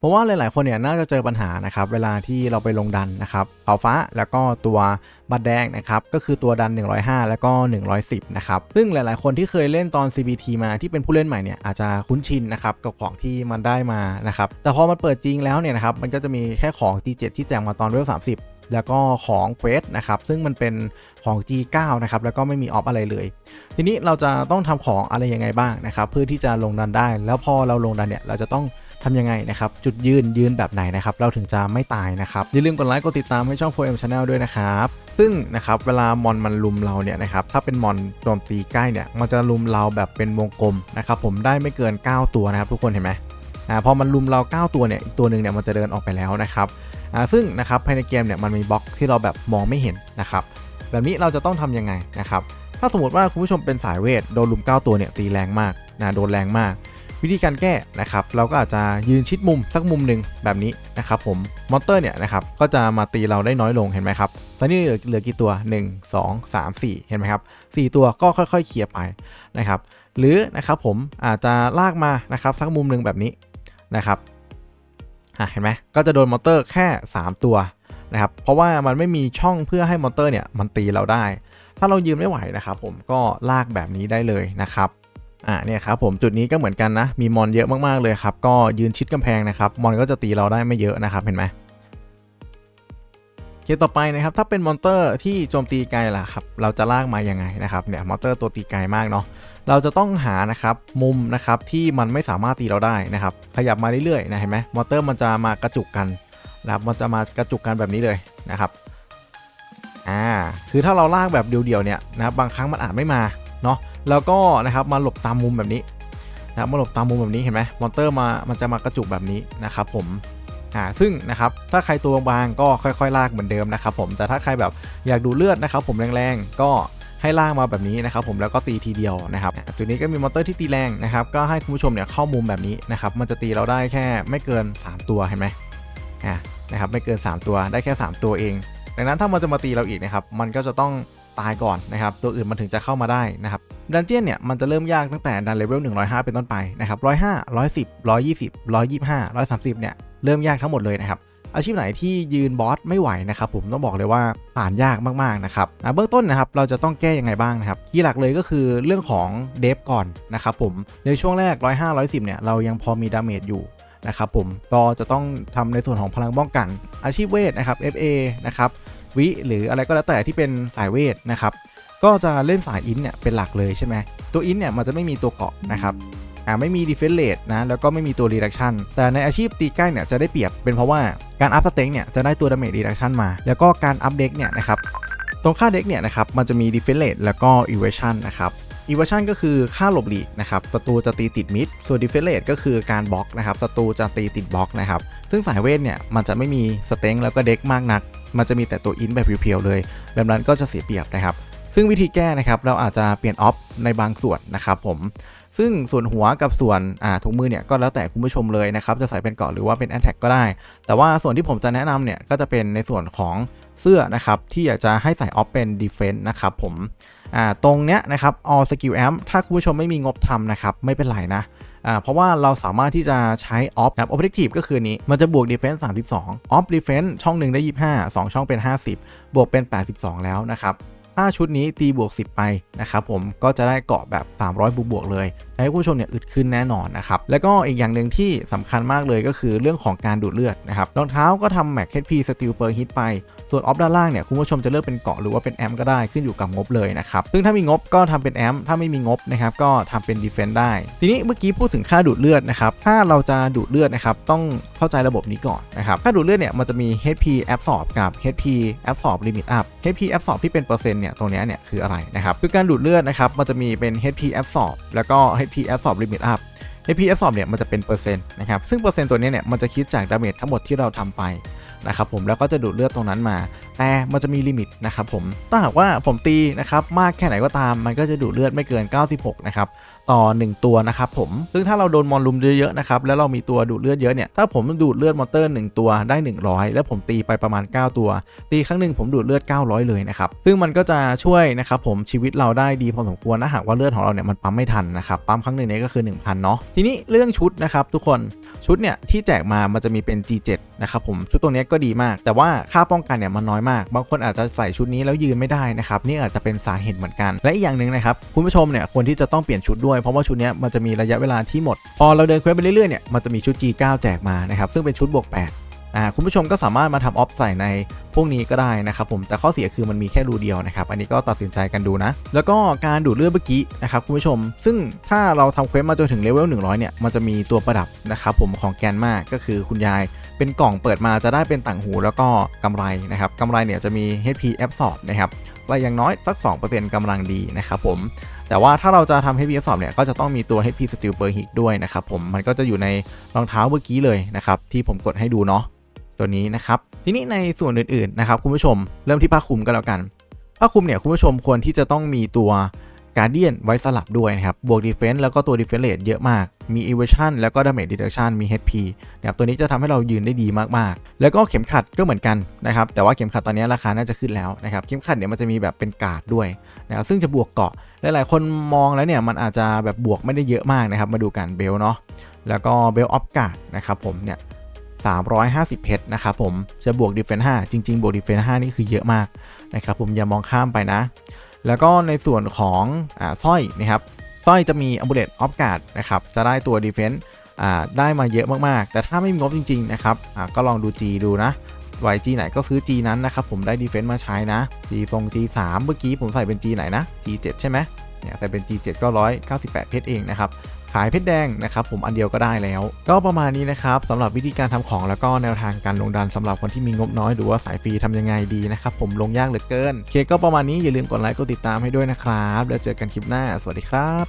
เพราะว่าหลาย ๆ คนเนี่ยน่าจะเจอปัญหานะครับเวลาที่เราไปลงดันนะครับขาฟ้าแล้วก็ตัวบัตรแดงนะครับก็คือตัวดัน 105 แล้วก็ 110 นะครับซึ่งหลาย ๆ คนที่เคยเล่นตอน CBT มาที่เป็นผู้เล่นใหม่เนี่ยอาจจะคุ้นชินนะครับกับของที่มันได้มานะครับแต่พอมันเปิดจริงแล้วเนี่ยนะครับมันก็จะมีแค่ของ G7 ที่แจกมาตอนเวล30แล้วก็ของเควสนะครับซึ่งมันเป็นของ G9 นะครับแล้วก็ไม่มีออฟอะไรเลย ทีนี้เราจะต้องทำของอะไรยังไงบ้างนะครับเพื่อที่จะลงดันได้ แล้วพอเราลงดันเนี่ยเราจะต้อง ทำยังไงนะครับจุดยืนยืนแบบไหนนะครับเราถึงจะไม่ตายนะครับอย่าลืมกดไลค์กดติดตามให้ช่อง 4M Channel ด้วยนะครับซึ่งนะครับเวลามอนมันลุมเราเนี่ยนะครับถ้าเป็นมอนโจมตีใกล้เนี่ยมันจะลุมเราแบบเป็นวงกลมนะครับผมได้ไม่เกิน 9 ตัวนะครับทุกคนเห็นไหมอ่าพอมันลุมเรา 9 ตัวเนี่ยอีกตัวหนึ่งเนี่ยมันจะเดินออกไปแล้วนะครับอ่าซึ่งนะครับภายในเกมเนี่ยมันมีบล็อกที่เราแบบมองไม่เห็นนะครับแบบนี้เราจะต้องทำยังไงนะครับถ้าสมมติว่าคุณผู้ชมเป็นสายเวทโดนลุม 9 ตัวเนี่ยตีแรงมากนะโดนแรงมาก วิธีการแก้นะครับเราก็อาจจะยืนชิดมุมสักมุมหนึ่งแบบนี้นะครับผมมอนเตอร์เนี่ยนะครับก็จะมาตีเราได้น้อยลงเห็นไหมครับตอนนี้เหลือเหลือกี่ตัว 1 2 3 4 เห็นไหมครับ4ตัวก็ค่อยๆเคลียร์ไปนะครับหรือนะครับผมอาจจะลากมานะครับสักมุมหนึ่งแบบนี้นะครับเห็นไหมก็จะโดนมอนเตอร์แค่ 3 ตัวนะครับเพราะว่ามันไม่มีช่องเพื่อให้มอนเตอร์เนี่ยมันตีเราได้ ถ้าเรายืนไม่ไหวนะครับผมก็ลากแบบนี้ได้เลยนะครับ อ่าเนี่ยครับผมจุดนี้ก็เหมือนกันนะ มีมอนเยอะมากๆเลยครับ ก็ยืนชิดกำแพงนะครับมอนก็จะตีเราได้ไม่เยอะนะครับเห็นไหมเคสต่อไปนะครับถ้าเป็นมอนเตอร์ที่โจมตีไกลล่ะครับเราจะลากมายังไงนะครับเนี่ยมอนเตอร์ตัวตีไกลมากเนาะเราจะต้องหานะครับมุมนะครับที่มันไม่สามารถตีเราได้นะครับขยับมาเรื่อยๆนะเห็นไหมมอนเตอร์มันจะมากระจุกกันนะครับมันจะมากระจุกกันแบบนี้เลยนะครับอ่าคือถ้าเราลากแบบเดียวๆเนี่ยนะครับบางครั้งมันอาจไม่มาเนาะแล้วก็นะครับมาหลบตามมุมแบบนี้นะครับมาหลบตามมุมแบบนี้เห็นไหมมอนเตอร์มามันจะมากระจุกแบบนี้นะครับผมอ่าซึ่งนะครับถ้าใครตัวบางก็ค่อย ๆ ลากเหมือนเดิมนะครับผมแต่ถ้าใครแบบอยากดูเลือดนะครับผมแรงๆก็ให้ลากมาแบบนี้นะครับผมแล้วก็ตีทีเดียวนะครับอะตัวนี้ก็มีมอนเตอร์ที่ตีแรงนะครับก็ให้คุณผู้ชมเนี่ยเข้ามุมแบบนี้นะครับมันจะตีเราได้แค่ไม่เกิน 3 ตัวเห็นไหมอ่านะครับไม่เกิน 3 ตัวได้แค่ 3 ตัวเอง ดังนั้นถ้ามันจะมาตีเราอีกนะครับมันก็จะต้อง ตายก่อนนะครับ ตัวอื่นมันถึงจะเข้ามาได้นะครับ ดันเจียนเนี่ยมันจะเริ่มยากตั้งแต่ดันเลเวล105 เป็นต้นไปนะครับ105 110 120 125 130 เนี่ยเริ่มยากทั้งหมดเลยนะครับอาชีพไหนที่ยืนบอสไม่ไหวนะครับผมต้องบอกเลยว่าผ่านยากมากๆนะครับเบื้องต้นนะครับเราจะต้องแก้ยังไงบ้างนะครับที่หลักเลยก็คือเรื่องของเดฟก่อนนะครับผมในช่วงแรก 105 110 เนี่ยเรายังพอมีดาเมจอยู่นะครับผมก็จะต้องทำในส่วนของพลังป้องกันอาชีพเวทนะครับ FA นะครับ วิ หรืออะไรก็แล้วแต่ที่เป็นสายเวทนะครับ ก็จะเล่นสายอินเนี่ยเป็นหลักเลยใช่ไหมตัวอินเนี่ยมันจะไม่มีตัวเกาะนะครับอ่าไม่มี defense rate นะแล้วก็ไม่มีตัว reduction แต่ในอาชีพตีใกล้เนี่ยจะได้เปรียบเป็นเพราะว่าการอัพสเต็งเนี่ยจะได้ตัว damage reduction มา แล้วก็การอัพเด็กเนี่ยนะครับตรงค่าเด็กเนี่ยนะครับมันจะมี defense rate แล้วก็ evasion นะครับอีเวชันก็คือค่าหลบหลีกนะครับศัตรูจะตีติดมิดส่วนดิเฟเลตก็คือการบล็อกนะครับศัตรูจะตีติดบล็อกนะครับซึ่งสายเวทเนี่ยมันจะไม่มีสเต็งแล้วก็เด็กมากนัก มันจะมีแต่ตัวอินแบบเพียวๆเลย แบบนั้นก็จะเสียเปรียบนะครับ ซึ่งวิธีแก้นะครับเราอาจจะเปลี่ยนออฟในบางส่วนนะครับผมซึ่งส่วนหัวกับส่วนถุงมือเนี่ยก็แล้วแต่คุณผู้ชมเลยนะครับ จะใส่เป็นเกราะหรือว่าเป็นแอนแท็กก็ได้ แต่ว่าส่วนที่ผมจะแนะนำเนี่ยก็จะเป็นในส่วนของเสื้อนะครับ ที่อยากจะให้ใส่ออฟเป็นดีเฟนต์นะครับผม อ่าตรงเนี้ยนะครับ all skill amp ถ้าคุณผู้ชมไม่มีงบทำนะครับ ไม่เป็นไรนะอ่าเพราะว่าเราสามารถที่จะใช้ off นะครับ objective ก็คือนนี้ มันจะบวก defense 32 off defense ช่องหนึ่งได้ 25 2 ช่องเป็น 50 บวกเป็น 82 แล้วนะครับ ถ้าชุดนี้ตีบวก 10 ไปนะครับผมก็จะได้เกาะแบบ 300 บวกบวกๆเลยให้ผู้ชมเนี่ยอึดขึ้นแน่นอนนะครับแล้วก็อีกอย่างหนึ่งที่สำคัญมากเลยก็คือเรื่องของการดูดเลือดนะครับรองเท้าก็ทำ max HP steel per hit ไป ส่วนออฟด้านล่างเนี่ยคุณผู้ชมจะเลือกเป็นเกาะหรือว่าเป็นแอมก็ได้ขึ้นอยู่กับงบเลยนะครับซึ่งถ้ามีงบก็ทำเป็นแอมถ้าไม่มีงบนะครับก็ทำเป็นดีเฟน s ์ได้ ทีนี้เมื่อกี้พูดถึงค่าดูดเลือดนะครับถ้าเราจะดูดเลือดนะครับต้องเข้าใจระบบนี้ก่อนนะครับค่าดูดเลือดเนี่ยมันจะมี HP absorb กับ HP absorb limit up HP absorb ที่เป็นเปอร์เซ็นต์เนี่ยตรงนี้เนี่ยคืออะไรนะครับคือการดูดเลือดนะครับมันจะมีเป็น HP absorb แล้วก็ HP absorb limit up HP absorb เนี่ยมันจะเป็นเปอร์เซ็นต์นะครับซึ่งเปอร์เซ็นต์ตัวนี้เนี่ยมันจะคิดจากดาเมจทั้งหมดที่เราทำไปนะครับผมแล้วก็จะดูดเลือดตรงนั้นมา แต่มันจะมีลิมิตนะครับผมถ้าหากว่าผมตีนะครับมากแค่ไหนก็ตามมันก็จะดูดเลือดไม่เกิน 96 นะครับต่อ 1 ตัวนะครับผม ซึ่งถ้าเราโดนมอนลุมเยอะๆนะครับ แล้วเรามีตัวดูดเลือดเยอะเนี่ย ถ้าผมดูดเลือดมอนเตอร์ 1 ตัวได้ 100 แล้วผมตีไปประมาณ 9 ตัว ตีครั้งหนึ่งผมดูดเลือด 900 เลยนะครับ ซึ่งมันก็จะช่วยนะครับผมชีวิตเราได้ดีพอสมควรนะหากว่าเลือดของเราเนี่ยมันปั๊มไม่ทันนะครับปั๊มครั้งหนึ่งเนี่ยก็คือ 1,000 เนาะ ทีนี้เรื่องชุดนะครับทุกคน ชุดเนี่ยที่แจกมามันจะมีเป็น G7 นะครับผม ชุดตัวนี้ก็ดีมาก แต่ว่าค่าป้องกันเนี่ยมันน้อยมาก บางคนอาจจะใส่ชุดนี้แล้วยืนไม่ได้นะครับนี่อาจจะเป็นสาเหตุเหมือนกัน และอีกอย่างหนึ่งนะครับคุณผู้ชมเนี่ยควรที่จะต้องเปลี่ยนชุดด้วยเพราะว่าชุดนี้มันจะมีระยะเวลาที่หมด พอเราเดินเควสไปเรื่อยๆเนี่ยมันจะมีชุด G9 แจกมานะครับซึ่งเป็นชุดบวก8 อ่าคุณผู้ชมก็สามารถมาทำออฟใส่ในพวกนี้ก็ได้นะครับผมแต่ข้อเสียคือมันมีแค่รูเดียวนะครับอันนี้ก็ตัดสินใจกันดูนะ แล้วก็การดูดเลือดเมื่อกี้นะครับคุณผู้ชม ซึ่งถ้าเราทำเควสมาจนถึงเลเวล100 เนี่ย มันจะมีตัวประดับนะครับผมของแกนมากก็คือคุณยายเป็นกล่องเปิดมาจะได้เป็นต่างหูแล้วก็กำไรนะครับกำไรเนี่ยจะมี HP Absorb นะครับ แต่อย่างน้อยสัก 2%กำลังดีนะครับผม แต่ว่าถ้าเราจะทำ HP Absorb เนี่ยก็จะต้องมีตัว HP Steel Per Hit ด้วยนะครับผม มันก็จะอยู่ในรองเท้าเมื่อกี้เลยนะครับที่ผมกดให้ดูเนาะตัวนี้นะครับทีนี้ในส่วนอื่นๆนะครับคุณผู้ชมเริ่มที่ผ้าคลุมกันแล้วกันผ้าคลุมเนี่ยคุณผู้ชมควรที่จะต้องมีตัว การเดียนไว้สลับด้วยนะครับ บวก Defense แล้วก็ตัว Defense Rate เยอะมาก มี Evasion แล้วก็ Damage Reduction มี HP นะครับ ตัวนี้จะทำให้เรายืนได้ดีมากๆ แล้วก็เข็มขัดก็เหมือนกันนะครับ แต่ว่าเข็มขัดตอนนี้ราคาน่าจะขึ้นแล้วนะครับ เข็มขัดเนี่ยมันจะมีแบบเป็นกาดด้วยนะครับ ซึ่งจะบวกเกาะ หลายๆ คนมองแล้วเนี่ยมันอาจจะแบบบวกไม่ได้เยอะมากนะครับ มาดูกันเบลเนาะ แล้วก็เบลออฟกาดนะครับผมเนี่ย350เพชรนะครับผม จะบวก Defense 5 จริง ๆ บวก Defense 5 นี่คือเยอะมากนะครับผมอย่ามองข้ามไปนะ แล้วก็ในส่วนของอสร้อยนะครับสร้อยจะมีอัมบูเลตออฟการ์ดนะครับจะได้ตัวดีเฟนต์ได้มาเยอะมากๆ แต่ถ้าไม่มีงบจริง ๆ นะครับก็ลองดู G ดูนะไหว G ไหนก็ซื้อ G นั้นนะครับ ผมได้ดีเฟนต์มาใช้นะ G ทรง G 3เมื่อกี้ผมใส่เป็น G ไหนนะ G 7ใช่ไหมเนี่ยใส่เป็น G 7ก็198 เพชรเองนะครับ ขายเพชรแดงนะครับผมอันเดียวก็ได้แล้ว ก็ประมาณนี้นะครับสำหรับวิธีการทำของแล้วก็แนวทางการลงดันสำหรับคนที่มีงบน้อยหรือว่าสายฟรีทำยังไงดีนะครับผมลงยากเหลือเกินโอเคก็ประมาณนี้อย่าลืมกดไลค์กดติดตามให้ด้วยนะครับแล้วเจอกันคลิปหน้า สวัสดีครับ